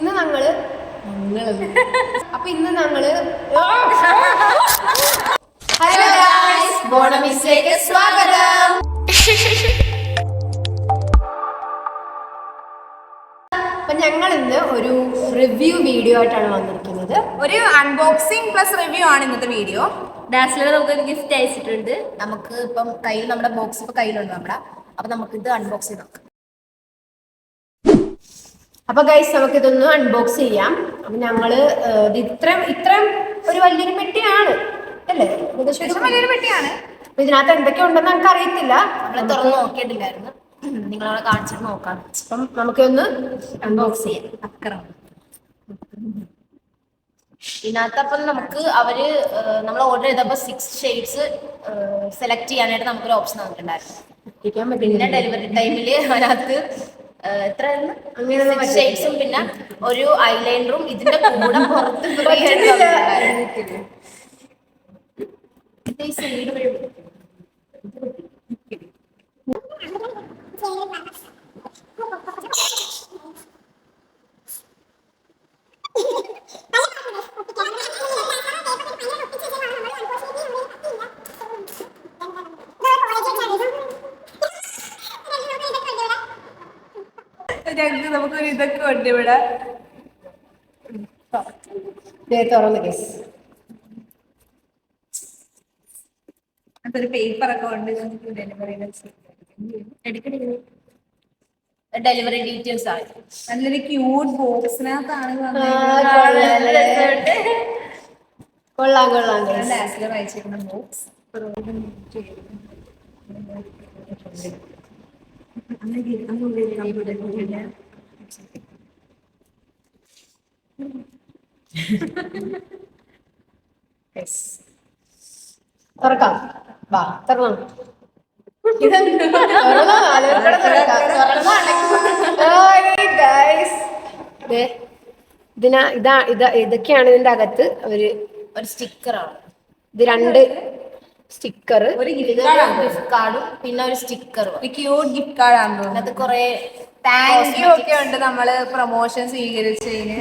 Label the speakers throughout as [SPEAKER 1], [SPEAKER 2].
[SPEAKER 1] ഇന്ന് ഞങ്ങൾ അപ്പൊ ഇന്ന് ഞങ്ങൾ ഹലോ ബോണമിസിലേക്ക് സ്വാഗതം. അപ്പൊ ഞങ്ങൾ ഇന്ന് ഒരു റിവ്യൂ വീഡിയോ ആയിട്ടാണ് വന്നിരിക്കുന്നത്.
[SPEAKER 2] ഒരു അൺബോക്സിംഗ് പ്ലസ് റിവ്യൂ ആണ് ഇന്നത്തെ വീഡിയോ.
[SPEAKER 3] ഡാസ്ലർ നമുക്ക് ഗിഫ്റ്റ് അയച്ചിട്ടുണ്ട്.
[SPEAKER 4] നമുക്ക് ഇപ്പം കയ്യിൽ നമ്മുടെ ബോക്സ് ഇപ്പൊ കയ്യിലുണ്ട് നമ്മുടെ. അപ്പൊ നമുക്ക് ഇത് അൺബോക്സ് ചെയ്ത് നോക്കാം.
[SPEAKER 1] അപ്പൊ ഗൈസ് നമുക്ക് ഇതൊന്ന് അൺബോക്സ് ചെയ്യാം. അപ്പൊ ഞങ്ങൾ ഇത്ര ഇത് ഇത്രയും ഇത്രയും ഒരു വലിയൊരു പെട്ടിയാണ്. അല്ലേ? ഏകദേശം
[SPEAKER 2] വലിയൊരു പെട്ടിയാണ്.
[SPEAKER 1] അപ്പൊ ഇതിനകത്ത് എന്തൊക്കെ ഉണ്ടെന്ന് നമുക്ക് അറിയത്തില്ല
[SPEAKER 4] നമ്മളെ തുറന്ന് നോക്കിയിട്ടില്ലായിരുന്നു. നിങ്ങളവിടെ കാണിച്ചിട്ട് നോക്കാം.
[SPEAKER 1] അപ്പം നമുക്കൊന്ന് അൺബോക്സ് ചെയ്യാം.
[SPEAKER 4] അക്രം. ഇതിനകത്ത് അപ്പം നമുക്ക് അവർ നമ്മൾ ഓർഡർ ചെയ്തപ്പോൾ സിക്സ് ഷെയ്ഡ്സ് സെലക്ട് ചെയ്യാനായിട്ട് നമുക്കൊരു ഓപ്ഷൻ തന്നിട്ടുണ്ടായിരുന്നു പിന്നെ ഡെലിവറി ടൈമിൽ അതിനകത്ത് എത്രയായിരുന്നു സിക്സ് പിന്നെ ഒരു ഐലൈനറും ഇതിന്റെ കൂടെ പുറത്ത് Thank ആയിട്ട്
[SPEAKER 1] പറ്റുന്നില്ല.
[SPEAKER 4] തന്നിട്ടുണ്ടായിരുന്നു. ഇത് ഈ സൈഡ് വഴി
[SPEAKER 2] ഞങ്ങൾക്ക് നമുക്കൊരു ഇതൊക്കെ ഉണ്ട് ഇവിടെ.
[SPEAKER 1] തുറന്ന് കേസ്
[SPEAKER 2] അതൊരു പേപ്പർ ഒക്കെ ഉണ്ട് ഡെലിവറി
[SPEAKER 4] ഡെലിവറി ഡീറ്റെയിൽസ് ആയി
[SPEAKER 2] നല്ലൊരു ക്യൂട്ട് ബോക്സിനകത്താണ്
[SPEAKER 1] കൊള്ളാം കൊള്ളാം ഗൈസ്
[SPEAKER 2] ഡാസ്ലർ അയച്ചിരിക്കുന്ന ബോക്സ്
[SPEAKER 1] തുറക്കാം. വാ. തുറന്നു? ഇതിനാ ഇതാ ഇതാ ഇതൊക്കെയാണ് ഇതിന്റെ അകത്ത് ഒരു
[SPEAKER 4] സ്റ്റിക്കറാണ്.
[SPEAKER 1] ഇത് രണ്ട് സ്റ്റിക്കർ
[SPEAKER 2] ഒരു ഗിഫ്റ്റ് കാർഡ്
[SPEAKER 4] ഗിഫ്റ്റ് കാർഡും പിന്നെ ഒരു സ്റ്റിക്കറും
[SPEAKER 2] ഒരു ക്യൂട്ട് ഗിഫ്റ്റ് കാർഡ് ആണ് അത്
[SPEAKER 4] അതിനകത്ത് കുറെ
[SPEAKER 2] താങ്ക് യു ഒക്കെ ഉണ്ട് നമ്മൾ പ്രൊമോഷൻ സ്വീകരിച്ചതിന്.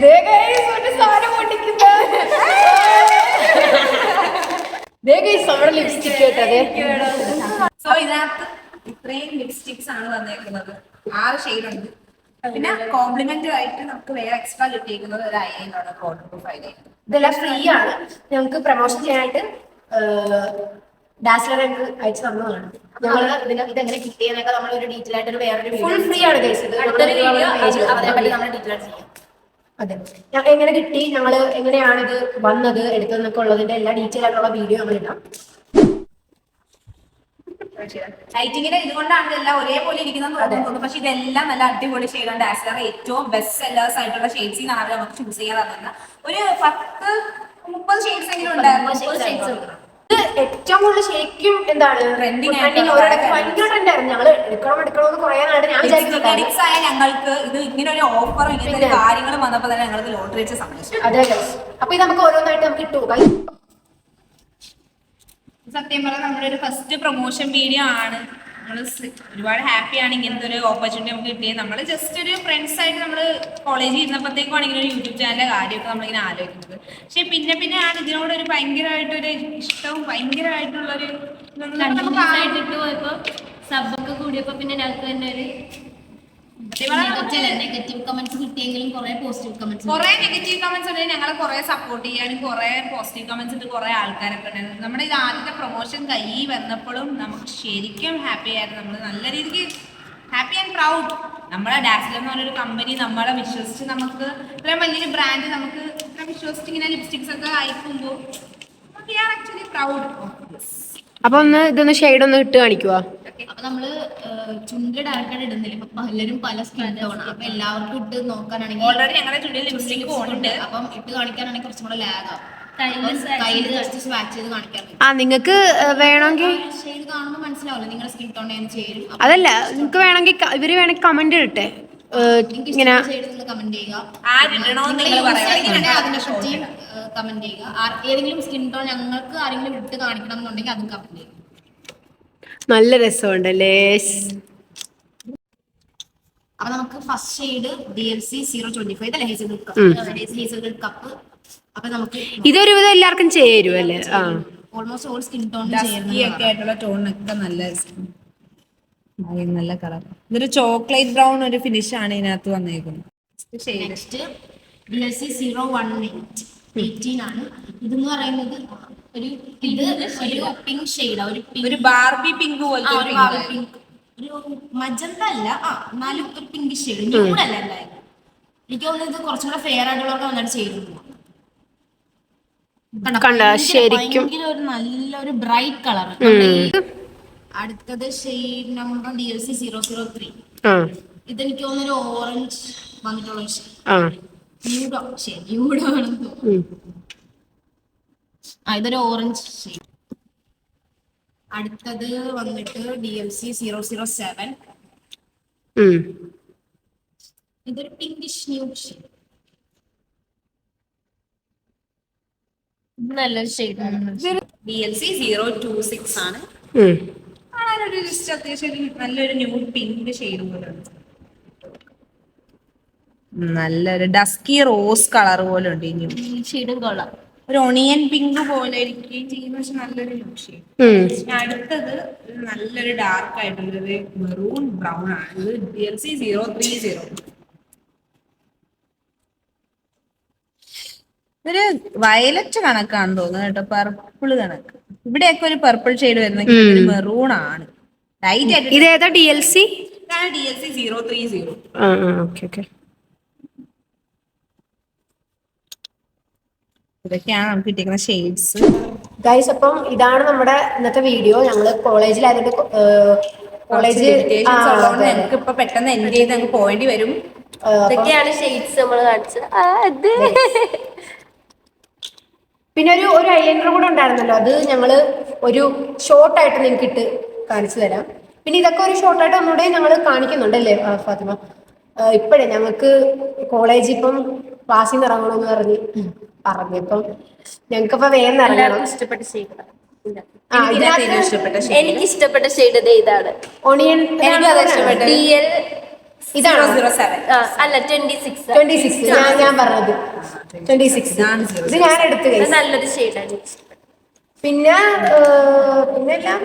[SPEAKER 1] നമ്മുടെ ലിപ്സ്റ്റിക് കേട്ടത്
[SPEAKER 2] സോ ഇതിനകത്ത് ഇത്രയും ലിപ്സ്റ്റിക്സ് ആണ് വന്നേക്കുന്നത് ആറ് ഷെയ്ഡുണ്ട് പിന്നെ കോംപ്ലിമെന്റ് ആയിട്ട് നമുക്ക് വേറെ എക്സ്ട്രാ കിട്ടിയിരിക്കുന്നത് ഒരു ഐലൈനാണ് വാട്ടർ പ്രൂഫ് ഐലൈനർ
[SPEAKER 1] ഇതെല്ലാം ഫ്രീ ആണ്. ഞങ്ങൾക്ക് പ്രൊമോഷൻ ചെയ്യാനായിട്ട് ഡാസ്ലർ ഞങ്ങൾക്ക് അയച്ചു തന്നതാണ്.
[SPEAKER 4] ഞങ്ങൾ ഇതിന് ഇതെങ്ങനെ കിട്ടിയെന്നൊക്കെ നമ്മൾ ഒരു ഡീറ്റെയിൽ ആയിട്ട് ഒരു വേറൊരു
[SPEAKER 1] ഫുൾ ഫ്രീ ആണ് ഇത്
[SPEAKER 4] അതിനെപ്പറ്റി നമ്മൾ ഡീറ്റെയിൽ ആയിട്ട് ചെയ്യാം.
[SPEAKER 1] അതെ. എങ്ങനെ കിട്ടി? ഞങ്ങൾ എങ്ങനെയാണ് ഇത് വന്നത് എടുത്തതെന്നൊക്കെ ഉള്ളതിന്റെ എല്ലാ ഡീറ്റെയിൽ ആയിട്ടുള്ള വീഡിയോ നമ്മൾ ഇടാം.
[SPEAKER 2] ലൈറ്റിങ്ങിന്റെ ഇതുകൊണ്ടാണ് എല്ലാം ഒരേപോലെ ഇരിക്കുന്നത് തോന്നുന്നു. പക്ഷെ ഇതെല്ലാം നല്ല അടിപൊളി ഷെയ്ഡാണ് ഡാസ്ലർ ഏറ്റവും ബെസ്റ്റ് സെല്ലേഴ്സ് ആയിട്ടുള്ള ഷെയ്ഡ്സിൽ നിന്നാണ് അവർ നമുക്ക് ചൂസ് ചെയ്യാൻ തന്നത് ഒരു പത്ത് മുപ്പത് ഷെയ്ഡ്സ് എങ്കിലും ഉണ്ടായിരുന്നു.
[SPEAKER 1] ഏറ്റവും കൂടുതൽ ശരിക്കും എന്താണ്?
[SPEAKER 2] ട്രെൻഡിങ്
[SPEAKER 1] ഭയങ്കര ട്രെൻഡ് ആയിരുന്നു. ഞങ്ങൾ എടുക്കണം എടുക്കണം എന്ന് കുറേ നാളായിട്ട് ഞാൻ വിചാരിക്കുന്നുണ്ടായിരുന്നു
[SPEAKER 2] ആയ ഞങ്ങൾക്ക് ഇത് ഇങ്ങനെ ഒരു ഓഫറും ഇങ്ങനെ ഒരു കാര്യങ്ങളും വന്നപ്പോൾ തന്നെ ഞങ്ങൾക്ക് ലോട്ടറി വെച്ച് സന്തോഷം
[SPEAKER 1] അതെ. അപ്പൊ ഇത് നമുക്ക് ഓരോന്നായിട്ട് നമുക്ക് ഇട്ടു guys.
[SPEAKER 2] സത്യം പറഞ്ഞാൽ നമ്മുടെ ഒരു ഫസ്റ്റ് പ്രൊമോഷൻ വീഡിയോ ആണ്. നമ്മൾ ഒരുപാട് ഹാപ്പിയാണ് ഇങ്ങനത്തെ ഒരു ഓപ്പർച്യൂണിറ്റി നമുക്ക് കിട്ടിയത് നമ്മൾ ജസ്റ്റ് ഒരു ഫ്രണ്ട്സ് ആയിട്ട് നമ്മൾ കോളേജിൽ ഇരുന്നപ്പോഴത്തേക്കും ആണെങ്കിൽ ഒരു യൂട്യൂബ് ചാനലിന്റെ കാര്യമൊക്കെ നമ്മളിങ്ങനെ ആലോചിക്കുന്നത്. പക്ഷെ പിന്നെ പിന്നെ ആണ് ഇതിനോട് ഒരു ഭയങ്കരമായിട്ടൊരു ഇഷ്ടവും ഭയങ്കരമായിട്ടുള്ളൊരു നമുക്ക് ആ-
[SPEAKER 3] ഇട്ട് പോയപ്പോ സബൊക്കെ കൂടിയപ്പോ പിന്നെ ഞങ്ങൾക്ക് തന്നെ ഒരു
[SPEAKER 4] നെഗറ്റീവ് കമന്റ്സ് കിട്ടിയെങ്കിലും കുറെ പോസിറ്റീവ് കമന്റ്സ്
[SPEAKER 2] കുറെ നെഗറ്റീവ് കമന്റ്സ് ഉണ്ടെങ്കിൽ ഞങ്ങളെ കുറെ സപ്പോർട്ട് ചെയ്യാനും കുറെ പോസിറ്റീവ് കമന്റ്സ് ഇട്ട് കുറെ ആൾക്കാരൊക്കെ ഉണ്ടായിരുന്നു. നമ്മുടെ ഇത് ആദ്യത്തെ പ്രൊമോഷൻ കൈ വന്നപ്പോഴും നമുക്ക് ശരിക്കും ഹാപ്പി ആയിരുന്നു. നമ്മൾ നല്ല രീതിക്ക് ഹാപ്പി ആൻഡ് പ്രൗഡ് നമ്മളെ ഡാസിൽ എന്ന് പറഞ്ഞൊരു കമ്പനി നമ്മളെ വിശ്വസിച്ച് നമുക്ക് ഇത്രയും വലിയൊരു ബ്രാൻഡ് നമുക്ക് ഇത്ര വിശ്വസിച്ച് ഇങ്ങനെ ലിപ്സ്റ്റിക്സ് ഒക്കെ അയക്കുമ്പോൾ വി ആർ ആക്ച്വലി പ്രൗഡ്
[SPEAKER 1] അപ്പൊ ഒന്ന് ഇതൊന്ന് ഷെയ്ഡ് ഒന്ന് ഇട്ട് കാണിക്കുവാ?
[SPEAKER 4] അപ്പൊ നമ്മൾ ചുണ്ടിൽ ഡയറക്റ്റ് ഇടുന്നില്ല. ഇപ്പൊ പലരും പല സ്കിൻ ടോൺ അപ്പൊ എല്ലാവർക്കും ഇട്ട് നോക്കാനാണെങ്കിൽ
[SPEAKER 2] ഓൾറെഡി ഞങ്ങളുടെ ചുണ്ടിൽ ലിപ്സ്റ്റിക് പോകുന്നുണ്ട്
[SPEAKER 4] അപ്പം ഇട്ട് കാണിക്കാനാണെങ്കിൽ കുറച്ചും കൂടെ ലാഗ്
[SPEAKER 3] ആവും. Swatch
[SPEAKER 4] കയ്യിൽ സ്വാച്ച് ചെയ്ത് കാണിക്കാൻ
[SPEAKER 1] ആ നിങ്ങൾക്ക് വേണമെങ്കിൽ അതല്ല നിങ്ങൾക്ക് വേണമെങ്കിൽ ഇവർ വേണമെങ്കിൽ കമന്റ്
[SPEAKER 4] ഇടട്ടെ.
[SPEAKER 1] ഇങ്ങനെ
[SPEAKER 4] ഏതെങ്കിലും സ്കിൻ ടോൺ ഞങ്ങൾക്ക് ആരെങ്കിലും ഇട്ട് കാണിക്കണം എന്നുണ്ടെങ്കിൽ അതും കമന്റ് ചെയ്യുക.
[SPEAKER 1] നല്ല രസമുണ്ടല്ലേ?
[SPEAKER 4] അപ്പൊ നമുക്ക് first shade D L C zero twenty five അല്ലെ ഹേസൽ ഹേസൽ കപ്പ് അപ്പൊ നമുക്ക്
[SPEAKER 1] ഇതൊരുവിധം എല്ലാവർക്കും ചേരും അല്ലേ?
[SPEAKER 4] ഓൾമോസ്റ്റ് ഓൾ സ്കിൻ ടോൺ
[SPEAKER 2] ഒക്കെ ആയിട്ടുള്ള ടോണൊക്കെ നല്ല ആ, നല്ല കളർ ഇതൊരു ചോക്ലേറ്റ് ബ്രൗൺ ഒരു ഫിനിഷ് ആണ് ഇതിനകത്ത് വന്നേക്കുന്നത്.
[SPEAKER 4] Next D L C zero one eight eighteen ആണ്. ഇതെന്ന് പറയുന്നത് ഒരു ഒരു പിങ്ക് ഷെയ്ഡാ ഒരു
[SPEAKER 2] ഒരു ബാർബി പിങ്ക് പോലത്തെ
[SPEAKER 4] ഒരു
[SPEAKER 2] ഒരു
[SPEAKER 4] പിങ്ക് ഒരു മജന്ത അല്ല ആ എന്നാലും ഒരു പിങ്ക് ഷെയ്ഡ് ന്യൂഡല്ല അല്ല എന്തായാലും. എനിക്ക് തോന്നുന്നത് ഇത് കുറച്ചും കൂടെ ഫെയർ ആയിട്ടുള്ളവർക്ക്? കണ്ടോ? ഭയങ്കര-
[SPEAKER 1] ശരിക്കും.
[SPEAKER 4] ഒരു നല്ലൊരു ബ്രൈറ്റ് കളർ അടുത്തത് shade number D L C zero zero three ഇതെനിക്ക് തോന്നുന്നൊരു ഒരു ഓറഞ്ച് വന്നിട്ടുള്ള ഷെയ്ഡ്
[SPEAKER 1] ആ.
[SPEAKER 4] ന്യൂഡോ ശരി ന്യൂഡോ ആണെന്ന് തോന്നുന്നു. ആ ഇതൊരു ഓറഞ്ച് ഷെയ്ഡ് അടുത്തത് വന്നിട്ട് D M C zero zero seven ഇതൊരു പിങ്കിഷ് ന്യൂഡ് ഷെയ്ഡ്
[SPEAKER 3] നല്ല shade
[SPEAKER 2] D L C zero two six ആണ്. കാണാനൊരു ജസ്റ്റ് അത്യാവശ്യം നല്ലൊരു ന്യൂഡ് പിങ്ക് ഷെയ്ഡ് പോലെ നല്ലൊരു ഡസ്കി റോസ് കളർ പോലെ ഉണ്ട് ഈ
[SPEAKER 3] ഷെയ്ഡും കൊള്ളാം.
[SPEAKER 2] ഒരു ഒണിയൻ പിങ്ക് പോലെ ഇരിക്കുകയും ചെയ്യുന്ന. പക്ഷെ നല്ലൊരു ന്യൂഡ് ഷെയ്ഡ് അടുത്തത് നല്ലൊരു ഡാർക്ക് ആയിട്ടുള്ളൊരു മെറൂൺ ബ്രൗൺ ആണ്. ഇത് D L C zero three zero ഒരു വയലറ്റ് കണക്കാന്ന് തോന്നുന്നു കേട്ടോ. പർപ്പിൾ കണക്ക്. ഇവിടെയൊക്കെ ഒരു പർപ്പിൾ ഷെയ്ഡ് വരുന്ന മെറൂൺ ആണ്. ലൈറ്റ് ആയിട്ട്
[SPEAKER 1] ഡി എൽ സി
[SPEAKER 2] ഇതാണ് D L C zero three zero
[SPEAKER 1] okay okay.
[SPEAKER 2] ഇതൊക്കെയാണ് നമുക്ക് കിട്ടിയിരിക്കുന്ന ഷെയ്ഡ്സ്
[SPEAKER 1] ഗൈസ് അപ്പം ഇതാണ് നമ്മുടെ ഇന്നത്തെ വീഡിയോ ഞങ്ങൾ കോളേജിൽ അതിന്റെ
[SPEAKER 2] കോളേജ് ഞങ്ങൾക്ക് ഇപ്പൊ പെട്ടെന്ന് എൻഡ് ചെയ്ത് അങ്ങ് പോകേണ്ടി വരും.
[SPEAKER 3] ഇതൊക്കെയാണ് ഷെയ്ഡ്സ് നമ്മൾ കാണിച്ചത്.
[SPEAKER 1] പിന്നെ ഒരു ഒരു ഐലൈനർ കൂടെ ഉണ്ടായിരുന്നല്ലോ. അത് ഞങ്ങൾ ഒരു ഷോർട്ടായിട്ട് നിങ്ങൾക്ക് ഇട്ട് കാണിച്ചു തരാം. പിന്നെ ഇതൊക്കെ ഒരു ഷോർട്ടായിട്ട് ഒന്നുകൂടെ ഞങ്ങൾ കാണിക്കുന്നുണ്ടല്ലേ ഫാത്തിമ? ഇപ്പോഴേ ഞങ്ങൾക്ക് കോളേജ് ഇപ്പം ക്ലാസ്സിൽ നിന്ന് ഇറങ്ങണമെന്ന് പറഞ്ഞ് പറഞ്ഞു. ഇപ്പം ഞങ്ങൾക്കിപ്പോ വേഗം ഇറങ്ങണം.
[SPEAKER 3] എല്ലാവർക്കും ഇഷ്ടപ്പെട്ട ഷെയ്ഡ്
[SPEAKER 1] ആ
[SPEAKER 2] ഇതിനകത്ത്
[SPEAKER 1] ഇതിനകത്ത്
[SPEAKER 2] ഇഷ്ടപ്പെട്ട
[SPEAKER 3] എനിക്ക് ഇഷ്ടപ്പെട്ട ഷെയ്ഡ് ഇതാണ്.
[SPEAKER 1] ഓണിയൻ
[SPEAKER 2] എനിക്കും അതാ ഇഷ്ടപ്പെട്ടത്.
[SPEAKER 3] ഡി എൽ
[SPEAKER 1] ഇതാണോ?
[SPEAKER 3] അല്ല ട്വന്റി സിക്സ്
[SPEAKER 1] ട്വന്റി സിക്സ് ഞാൻ ഞാൻ പറഞ്ഞത്. ട്വന്റി സിക്സ്
[SPEAKER 2] ഇതാണ് zero
[SPEAKER 1] ഇത് ഞാൻ എടുത്തു.
[SPEAKER 3] നല്ലൊരു ഷെയ്ഡാണ്
[SPEAKER 1] പിന്നെ പിന്നെ എല്ലാം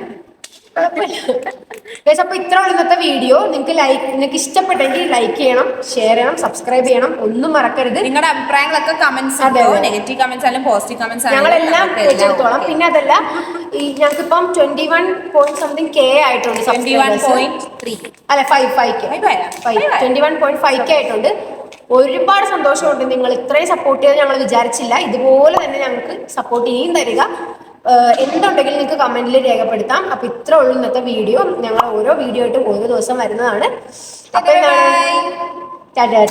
[SPEAKER 1] അപ്പൊ ഇത്ര ഇന്നത്തെ വീഡിയോ നിങ്ങൾക്ക് ലൈക്ക് നിങ്ങൾക്ക് ഇഷ്ടപ്പെട്ടെങ്കിൽ ലൈക്ക് ചെയ്യണം ഷെയർ ചെയ്യണം സബ്സ്ക്രൈബ് ചെയ്യണം. ഒന്നും മറക്കരുത്.
[SPEAKER 2] നിങ്ങളുടെ അഭിപ്രായങ്ങളൊക്കെ കമന്റ്സ്. നെഗറ്റീവ് കമന്റ്സ് ആയാലും പോസിറ്റീവ് കമന്റ്സ്
[SPEAKER 1] ഞങ്ങളെല്ലാം വെച്ചെടുത്തോളാം പിന്നെ അതല്ല ഈ ഞങ്ങൾക്കിപ്പം twenty one point something K ആയിട്ടുണ്ട്
[SPEAKER 2] ട്വന്റി വൺ. പോയിന്റ് ത്രീ
[SPEAKER 1] അല്ല five five K? Five? Twenty one point five K ആയിട്ടുണ്ട്. ഒരുപാട് സന്തോഷമുണ്ട്. നിങ്ങൾ ഇത്രയും സപ്പോർട്ട് ചെയ്ത് ഞങ്ങൾ വിചാരിച്ചില്ല. ഇതുപോലെ തന്നെ ഞങ്ങൾക്ക് സപ്പോർട്ട് ഇനിയും തരിക. എന്തുണ്ടെങ്കിലും നിങ്ങൾക്ക് കമന്റിൽ രേഖപ്പെടുത്താം. അപ്പൊ ഇത്ര ഉള്ളു ഇന്നത്തെ വീഡിയോ. ഞങ്ങൾ ഓരോ വീഡിയോ ആയിട്ട് ഓരോ ദിവസം വരുന്നതാണ്. അപ്പൊ ടാറ്റാ